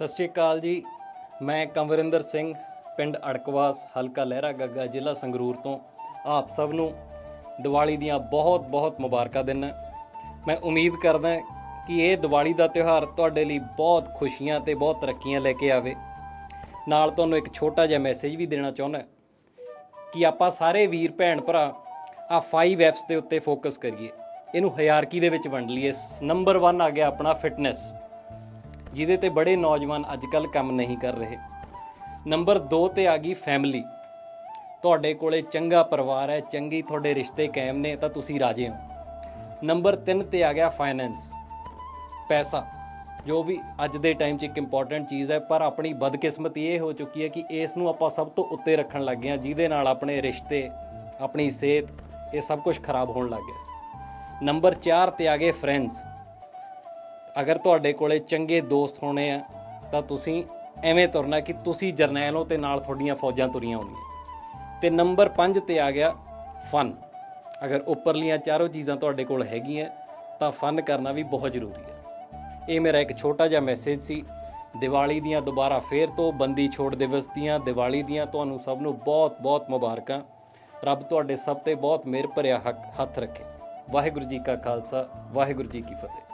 ਸਤਿ ਸ਼੍ਰੀ ਅਕਾਲ ਜੀ। ਮੈਂ ਕੰਵਰਿੰਦਰ ਸਿੰਘ, ਪਿੰਡ ਅੜਕਵਾਸ, ਹਲਕਾ ਲਹਿਰਾ ਗੱਗਾ, ਜ਼ਿਲ੍ਹਾ ਸੰਗਰੂਰ ਤੋਂ। ਆਪ ਸਭ ਨੂੰ ਦੀਵਾਲੀ ਦੀਆਂ ਬਹੁਤ-ਬਹੁਤ ਮੁਬਾਰਕਾਂ ਦਿੰਦਾ। ਮੈਂ ਉਮੀਦ ਕਰਦਾ ਕਿ ਇਹ ਦੀਵਾਲੀ ਦਾ ਤਿਉਹਾਰ ਤੁਹਾਡੇ ਲਈ ਬਹੁਤ ਖੁਸ਼ੀਆਂ ਤੇ ਬਹੁਤ ਤਰੱਕੀਆਂ ਲੈ ਕੇ ਆਵੇ। ਨਾਲ ਤੁਹਾਨੂੰ ਇੱਕ ਛੋਟਾ ਜਿਹਾ ਮੈਸੇਜ ਵੀ ਦੇਣਾ ਚਾਹੁੰਦਾ ਕਿ ਆਪਾਂ ਸਾਰੇ ਵੀਰ, ਭੈਣ, ਭਰਾ ਆ 5 ਐਫਸ ਦੇ ਉੱਤੇ ਫੋਕਸ ਕਰੀਏ। ਇਹਨੂੰ ਹਾਇਰਾਰਕੀ ਦੇ ਵਿੱਚ ਵੰਡ ਲਈਏ। ਨੰਬਰ 1 ਆ ਗਿਆ ਆਪਣਾ ਫਿਟਨੈਸ ਜਿਹਦੇ ਤੇ ਬੜੇ ਨੌਜਵਾਨ ਅੱਜ ਕੱਲ ਕੰਮ ਨਹੀਂ ਕਰ ਰਹੇ। ਨੰਬਰ 2 ਤੇ ਆ ਗਈ ਫੈਮਿਲੀ ਤੁਹਾਡੇ ਕੋਲੇ ਚੰਗਾ ਪਰਿਵਾਰ ਹੈ, ਚੰਗੀ ਤੁਹਾਡੇ ਰਿਸ਼ਤੇ ਕਾਇਮ ਨੇ, ਤਾਂ ਤੁਸੀਂ ਰਾਜੇ ਹੋ। ਨੰਬਰ 3 ਤੇ ਆ ਗਿਆ ਫਾਈਨੈਂਸ ਪੈਸਾ, ਜੋ ਵੀ ਅੱਜ ਦੇ ਟਾਈਮ 'ਚ ਇੱਕ ਇੰਪੋਰਟੈਂਟ ਚੀਜ਼ ਹੈ, ਪਰ ਆਪਣੀ ਬਦਕਿਸਮਤੀ ਇਹ ਹੋ ਚੁੱਕੀ ਹੈ ਕਿ ਇਸ ਨੂੰ ਆਪਾਂ ਸਭ ਤੋਂ ਉੱਤੇ ਰੱਖਣ ਲੱਗ ਗਏ ਹਾਂ, ਜਿਹਦੇ ਨਾਲ ਆਪਣੇ ਰਿਸ਼ਤੇ, ਆਪਣੀ ਸਿਹਤ, ਇਹ ਸਭ ਕੁਝ ਖਰਾਬ ਹੋਣ ਲੱਗ ਗਿਆ। ਨੰਬਰ 4 ਤੇ ਆ ਗਏ ਫਰੈਂਡਸ ਅਗਰ ਤੁਹਾਡੇ ਕੋਲੇ ਚੰਗੇ ਦੋਸਤ ਹੋਣੇ ਆ, ਤਾਂ ਤੁਸੀਂ ਐਵੇਂ ਤੁਰਨਾ ਕਿ ਤੁਸੀਂ ਜਰਨੈਲ ਹੋ ਤੇ ਨਾਲ ਤੁਹਾਡੀਆਂ ਫੌਜਾਂ ਤੁਰੀਆਂ ਹੋਣੀਆਂ ਤੇ ਨੰਬਰ 5 ਤੇ ਆ ਗਿਆ ਫਨ। ਅਗਰ ਉੱਪਰਲੀਆਂ ਚਾਰੋਂ ਚੀਜ਼ਾਂ ਤੁਹਾਡੇ ਕੋਲ ਹੈਗੀਆਂ, ਤਾਂ ਫਨ ਕਰਨਾ ਵੀ ਬਹੁਤ ਜ਼ਰੂਰੀ ਹੈ। ਇਹ ਮੇਰਾ ਇੱਕ ਛੋਟਾ ਜਿਹਾ ਮੈਸੇਜ ਸੀ। ਦੀਵਾਲੀ ਦੀਆਂ ਦੁਬਾਰਾ ਫੇਰ ਤੋਂ ਬੰਦੀ ਛੋੜ ਦਿਵਸ ਦੀਆਂ, ਦੀਵਾਲੀ ਦੀਆਂ ਤੁਹਾਨੂੰ ਸਭ ਨੂੰ ਬਹੁਤ ਬਹੁਤ ਮੁਬਾਰਕਾਂ। ਰੱਬ ਤੁਹਾਡੇ ਸਭ ਤੇ ਬਹੁਤ ਮਿਹਰ ਭਰਿਆ ਹੱਕ- ਹੱਥ ਰੱਖੇ। ਵਾਹਿਗੁਰੂ ਜੀ ਕਾ ਖਾਲਸਾ, ਵਾਹਿਗੁਰੂ ਜੀ ਕੀ ਫਤਿਹ।